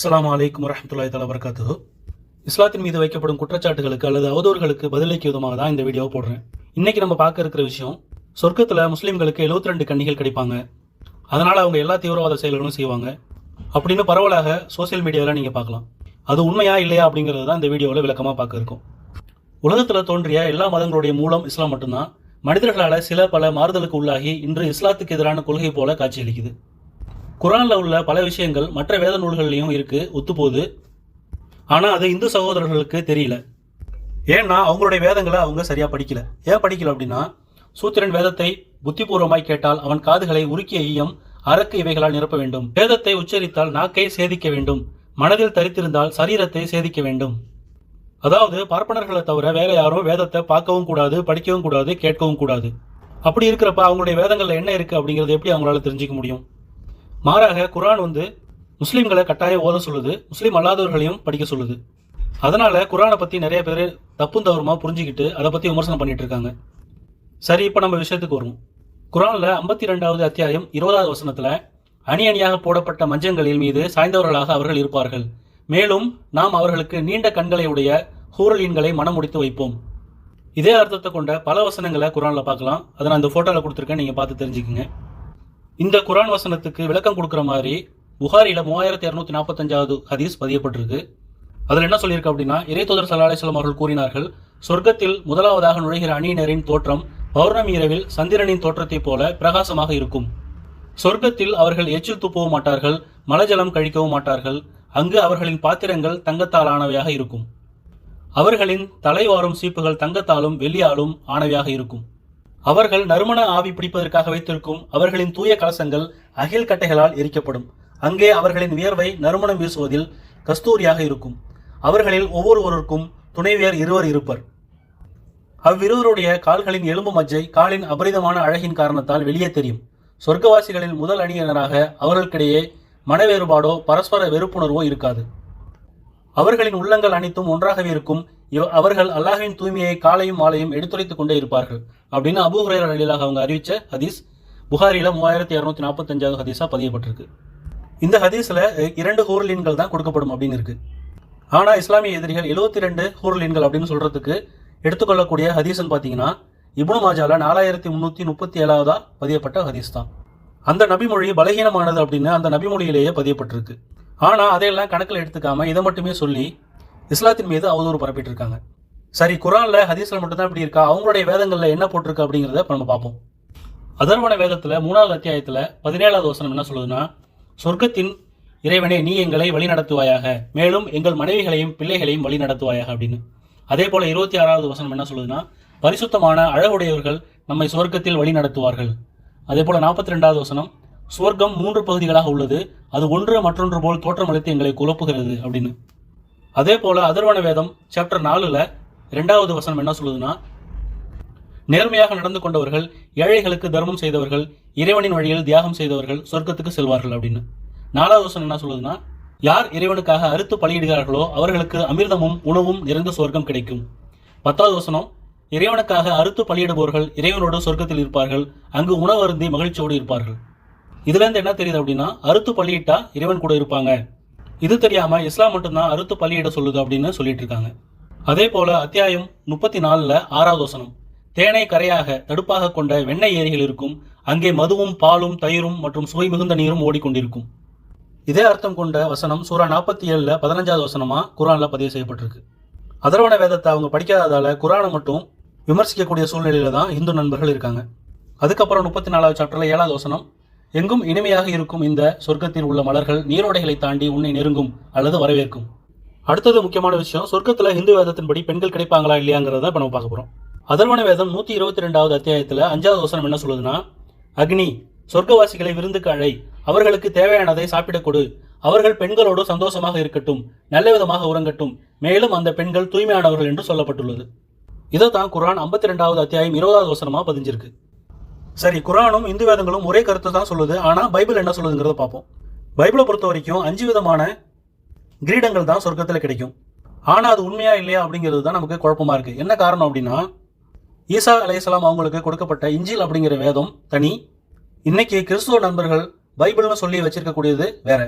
அஸ்லாம் அலைக்கும் வரமத்துல்லாய் தஆலா வரகாத்து இஸ்லாத்தின் மீது வைக்கப்படும் குற்றச்சாட்டுகளுக்கு அல்லது அவதூறுகளுக்கு பதிலளிக்க விதமாக தான் இந்த வீடியோவை போடுறேன். இன்னைக்கு நம்ம பார்க்க இருக்கிற விஷயம் சொர்க்கத்தில் முஸ்லீம்களுக்கு 72 ரெண்டு கன்னிகள் கிடைப்பாங்க. அதனால் அவங்க எல்லா தீவிரவாத செயல்களும் செய்வாங்க. அப்படின்னு பரவலாக சோஷியல் மீடியாவில் நீங்கள் பார்க்கலாம். அது உண்மையா இல்லையா அப்படிங்கிறது தான் இந்த வீடியோவில் விளக்கமாக பார்க்க இருக்கும். உலகத்தில் தோன்றிய எல்லா மதங்களுடைய மூலம் இஸ்லாம் மட்டும்தான் மனிதர்களால் சில பல மாறுதலுக்கு உள்ளாகி இன்று இஸ்லாத்துக்கு எதிரான கொள்கை போல காட்சியளிக்குது. குரானில் உள்ள பல விஷயங்கள் மற்ற வேத நூல்கள்லையும் இருக்குது ஒத்துப்போகுது. ஆனால் அது இந்து சகோதரர்களுக்கு தெரியல. ஏன்னா அவங்களுடைய வேதங்களை அவங்க சரியாக படிக்கல. ஏன் படிக்கல அப்படின்னா சூத்திரன் வேதத்தை புத்திபூர்வமாய் கேட்டால் அவன் காதுகளை உருக்கிய ஈயம் அரக்கு இவைகளால் நிரப்ப வேண்டும். வேதத்தை உச்சரித்தால் நாக்கை சேதிக்க வேண்டும். மனதில் தரித்திருந்தால் சரீரத்தை சேதிக்க வேண்டும். அதாவது பார்ப்பனர்களை தவிர வேற யாரும் வேதத்தை பார்க்கவும் கூடாது படிக்கவும் கூடாது கேட்கவும் கூடாது. அப்படி இருக்கிறப்ப அவங்களுடைய வேதங்கள்ல என்ன இருக்கு அப்படிங்கறது எப்படி அவங்களால தெரிஞ்சுக்க முடியும்? மாறாக குரான் வந்து முஸ்லீம்களை கட்டாயம் ஓத சொல்லுது முஸ்லீம் அல்லாதவர்களையும் படிக்க சொல்லுது. அதனால குரானை பத்தி நிறைய பேர் தப்பும் தவறுமா புரிஞ்சுக்கிட்டு அதை பத்தி விமர்சனம் பண்ணிட்டு இருக்காங்க. சரி இப்போ நம்ம விஷயத்துக்கு வருவோம். குரானில் ஐம்பத்தி ரெண்டாவது அத்தியாயம் இருபதாவது வசனத்துல அணி அணியாக போடப்பட்ட மஞ்சங்களில் மீது சாய்ந்தவர்களாக அவர்கள் இருப்பார்கள். மேலும் நாம் அவர்களுக்கு நீண்ட கண்களை உடைய ஹூரலீன்களை மனம் முடித்து வைப்போம். இதே அர்த்தத்தை கொண்ட பல வசனங்களை குரானில் பார்க்கலாம். அதை நான் இந்த ஃபோட்டோவில் கொடுத்துருக்கேன் நீங்கள் பார்த்து தெரிஞ்சுக்கங்க. இந்த குரான் வசனத்துக்கு விளக்கம் கொடுக்குற மாதிரி புகாரியில் மூவாயிரத்தி இரநூத்தி நாற்பத்தஞ்சாவது ஹதீஸ் பதியப்பட்டிருக்கு. அதில் என்ன சொல்லியிருக்கு அப்படின்னா இறைத்தூதர் சல்லா அலிஸ்லாம் அவர்கள் கூறினார்கள் சொர்க்கத்தில் முதலாவதாக நுழைகிற அணியினரின் தோற்றம் பௌர்ணமி இரவில் சந்திரனின் தோற்றத்தைப் போல பிரகாசமாக இருக்கும். சொர்க்கத்தில் அவர்கள் எச்சில் துப்பவும் மாட்டார்கள் மலஜலம் கழிக்கவும் மாட்டார்கள் அங்கு அவர்களின் பாத்திரங்கள் தங்கத்தால் ஆனவையாக இருக்கும். அவர்களின் தலைவாரும் சீப்புகள் தங்கத்தாலும் வெள்ளியாலும் ஆனவையாக இருக்கும். அவர்கள் நறுமண ஆவி பிடிப்பதற்காக வைத்திருக்கும் அவர்களின் தூய கலசங்கள் அகில் கட்டைகளால் எரிக்கப்படும். அங்கே அவர்களின் வியர்வை நறுமணம் வீசுவதில் கஸ்தூரியாக இருக்கும். அவர்களில் ஒவ்வொருவருக்கும் துணைவியர் இருவர் இருப்பர். அவ்விருவருடைய கால்களின் எலும்பு மஜ்ஜை காலின் அபரிதமான அழகின் காரணத்தால் வெளியே தெரியும். சொர்க்கவாசிகளின் முதல் அணியினராக அவர்களுக்கிடையே மன வேறுபாடோ பரஸ்பர வெறுப்புணர்வோ இருக்காது. அவர்களின் உள்ளங்கள் அனைத்தும் ஒன்றாகவே இருக்கும் அவர்கள் அல்லாஹின் தூய்மையை காலையும் மாலையும் எடுத்துரைத்துக் கொண்டே இருப்பார்கள். அப்படின்னு அபூ ஹுரைரா அழிலாக அவங்க அறிவிச்ச ஹதீஸ் புகாரியில் மூவாயிரத்தி இரநூத்தி நாற்பத்தஞ்சாவது ஹதீஸாக பதியப்பட்டிருக்கு. இந்த ஹதீஸில் இரண்டு ஹூர்லீன்கள் தான் கொடுக்கப்படும் அப்படின்னு இருக்கு. இஸ்லாமிய எதிரிகள் 72 ரெண்டு ஹூர்லீன்கள் அப்படின்னு சொல்கிறதுக்கு எடுத்துக்கொள்ளக்கூடிய ஹதீஸ்ன்னு பார்த்தீங்கன்னா இப்னு மாஜால நாலாயிரத்தி முந்நூற்றி முப்பத்தி ஏழாவதா பதியப்பட்ட ஹதீஸ் தான். அந்த நபிமொழி பலகீனமானது அப்படின்னு அந்த நபிமொழியிலேயே பதியப்பட்டிருக்கு. ஆனால் அதையெல்லாம் கணக்கில் எடுத்துக்காம இதை மட்டுமே சொல்லி இஸ்லாத்தின் மீது அவதூறு பரப்பிட்டு இருக்காங்க சரி குரான்ல ஹதீஸ்ல மட்டும்தான் இப்படி இருக்கா? அவங்களுடைய வேதங்கள்ல என்ன போட்டிருக்கு அப்படிங்கிறத நம்ம பார்ப்போம். அதர்வன வேதத்துல மூணாவது அத்தியாயத்துல பதினேழாவது வசனம் என்ன சொல்லுதுன்னா சொர்க்கத்தின் இறைவனே நீ எங்களை வழி நடத்துவாயாக மேலும் எங்கள் மனைவிகளையும் பிள்ளைகளையும் வழி நடத்துவாயாக அப்படின்னு. அதே போல இருபத்தி ஆறாவது வசனம் என்ன சொல்லுதுன்னா பரிசுத்தமான அழகுடையவர்கள் நம்மை சொர்க்கத்தில் வழி நடத்துவார்கள் அதே போல நாற்பத்தி ரெண்டாவது வசனம் சுவர்க்கம் மூன்று பகுதிகளாக உள்ளது. அது ஒன்று மற்றொன்று போல் தோற்றமளித்து எங்களை குழப்புகிறது அப்படின்னு. அதே போல அதர்வன வேதம் சாப்டர் நாலுல இரண்டாவது வசனம் என்ன சொல்லுதுன்னா நேர்மையாக நடந்து கொண்டவர்கள் ஏழைகளுக்கு தர்மம் செய்தவர்கள் இறைவனின் வழியில் தியாகம் செய்தவர்கள் சொர்க்கத்துக்கு செல்வார்கள் அப்படின்னு. நாலாவது வசனம் என்ன சொல்லுதுன்னா யார் இறைவனுக்காக அறுத்து பலியிடுகிறார்களோ அவர்களுக்கு அமிர்தமும் உணவும் நிறைந்த சொர்க்கம் கிடைக்கும். பத்தாவது வசனம் இறைவனுக்காக அறுத்து பலியிடுபவர்கள் இறைவனோடு சொர்க்கத்தில் இருப்பார்கள் அங்கு உணவருந்தி மகிழ்ச்சியோடு இருப்பார்கள். இதுல இருந்து என்ன தெரியுது அப்படின்னா அறுத்து பலியிட்டா இறைவன் கூட இருப்பாங்க. இது தெரியாம இஸ்லாம் மட்டும்தான் அறுத்து பலியிட சொல்லுது அப்படின்னு சொல்லிட்டு இருக்காங்க. அதே போல அத்தியாயம் முப்பத்தி நாலுல ஆறாவது வசனம். தேனை கரையாக தடுப்பாக கொண்ட வெண்ணெய் ஏரிகள் இருக்கும். அங்கே மதுவும் பாலும் தயிரும் மற்றும் சுவை மிகுந்த நீரும் ஓடிக்கொண்டிருக்கும். இதே அர்த்தம் கொண்ட வசனம் சூரா நாற்பத்தி ஏழுல பதினஞ்சாவது வசனமா குரான்ல பதிவு செய்யப்பட்டிருக்கு. அதர்வன வேதத்தை அவங்க படிக்காததால குரானை மட்டும் விமர்சிக்கக்கூடிய சூழ்நிலையில தான் இந்து நண்பர்கள் இருக்காங்க. அதுக்கப்புறம் முப்பத்தி நாலாவது சாப்டர்ல ஏழாவது வசனம் எங்கும் இனிமையாக இருக்கும் இந்த சொர்க்கத்தில் உள்ள மலர்கள் நீரோடைகளை தாண்டி உன்னை நெருங்கும் அல்லது வரவேற்கும். அடுத்தது முக்கியமான விஷயம் சொர்க்கத்தில் இந்து வேதத்தின்படி பெண்கள் கிடைப்பாங்களா இல்லையாங்கிறத நம்ம பார்க்க போகிறோம் அதர்வன வேதம் நூற்றி இருபத்தி ரெண்டாவது அத்தியாயத்தில் அஞ்சாவது வசனம் என்ன சொல்லுதுன்னா அக்னி சொர்க்கவாசிகளை விருந்துக்கு அழை அவர்களுக்கு தேவையானதை சாப்பிடக் கொடு அவர்கள் பெண்களோடு சந்தோஷமாக இருக்கட்டும் நல்ல விதமாக உறங்கட்டும் மேலும் அந்த பெண்கள் தூய்மையானவர்கள் என்று சொல்லப்பட்டுள்ளது. இதை தான் குரான் ஐம்பத்தி ரெண்டாவது அத்தியாயம் இருபதாவது வசனமாக பதிஞ்சிருக்கு. சரி குரானும் இந்து வேதங்களும் ஒரே கருத்தை தான் சொல்லுது. ஆனால் பைபிள் என்ன சொல்லுதுங்கிறத பார்ப்போம். பைபிளை பொறுத்த வரைக்கும் அஞ்சு விதமான கிரீடங்கள் தான் சொர்க்கத்தில் கிடைக்கும். ஆனால் அது உண்மையா இல்லையா அப்படிங்கிறது தான் நமக்கு குழப்பமா இருக்கு. என்ன காரணம் அப்படின்னா ஈசா அலைஹிஸ்ஸலாம் அவங்களுக்கு கொடுக்கப்பட்ட இஞ்சில் அப்படிங்கிற வேதம் தனி. இன்னைக்கு கிறிஸ்துவ நண்பர்கள் பைபிள்னு சொல்லி வச்சிருக்கக்கூடியது வேற.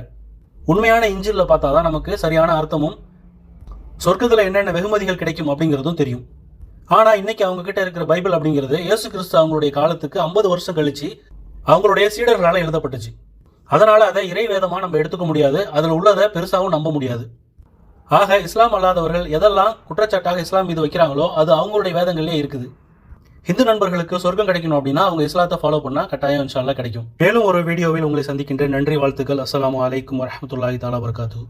உண்மையான இஞ்சிலில் பார்த்தா தான் நமக்கு சரியான அர்த்தமும் சொர்க்கத்தில் என்னென்ன வெகுமதிகள் கிடைக்கும் அப்படிங்கிறதும் தெரியும். ஆனால் இன்னைக்கு அவங்க கிட்ட இருக்கிற பைபிள் அப்படிங்கிறது இயேசு கிறிஸ்து அவங்களுடைய காலத்துக்கு ஐம்பது வருஷம் கழிச்சு அவங்களுடைய சீடர்களால் எழுதப்பட்டுச்சு. அதனால் அதை இறை வேதமாக நம்ம எடுத்துக்க முடியாது. அதில் உள்ளதை பெருசாகவும் நம்ப முடியாது. ஆக இஸ்லாம் அல்லாதவர்கள் எதெல்லாம் குற்றச்சாட்டாக இஸ்லாம் மீது வைக்கிறாங்களோ அது அவங்களுடைய வேதங்கள்லேயே இருக்குது. ஹிந்து நண்பர்களுக்கு சொர்க்கம் கிடைக்கணும் அப்படின்னா அவங்க இஸ்லாத்தை ஃபாலோ பண்ணால் கட்டாயம் இன்ஷால்லாம் கிடைக்கும். மேலும் ஒரு வீடியோவில் உங்களை சந்திக்கின்ற நன்றி வாழ்த்துக்கள். அஸ்லாம் வலைக்கம் வரமத்துல்லாஹி தாலா வர்காத்து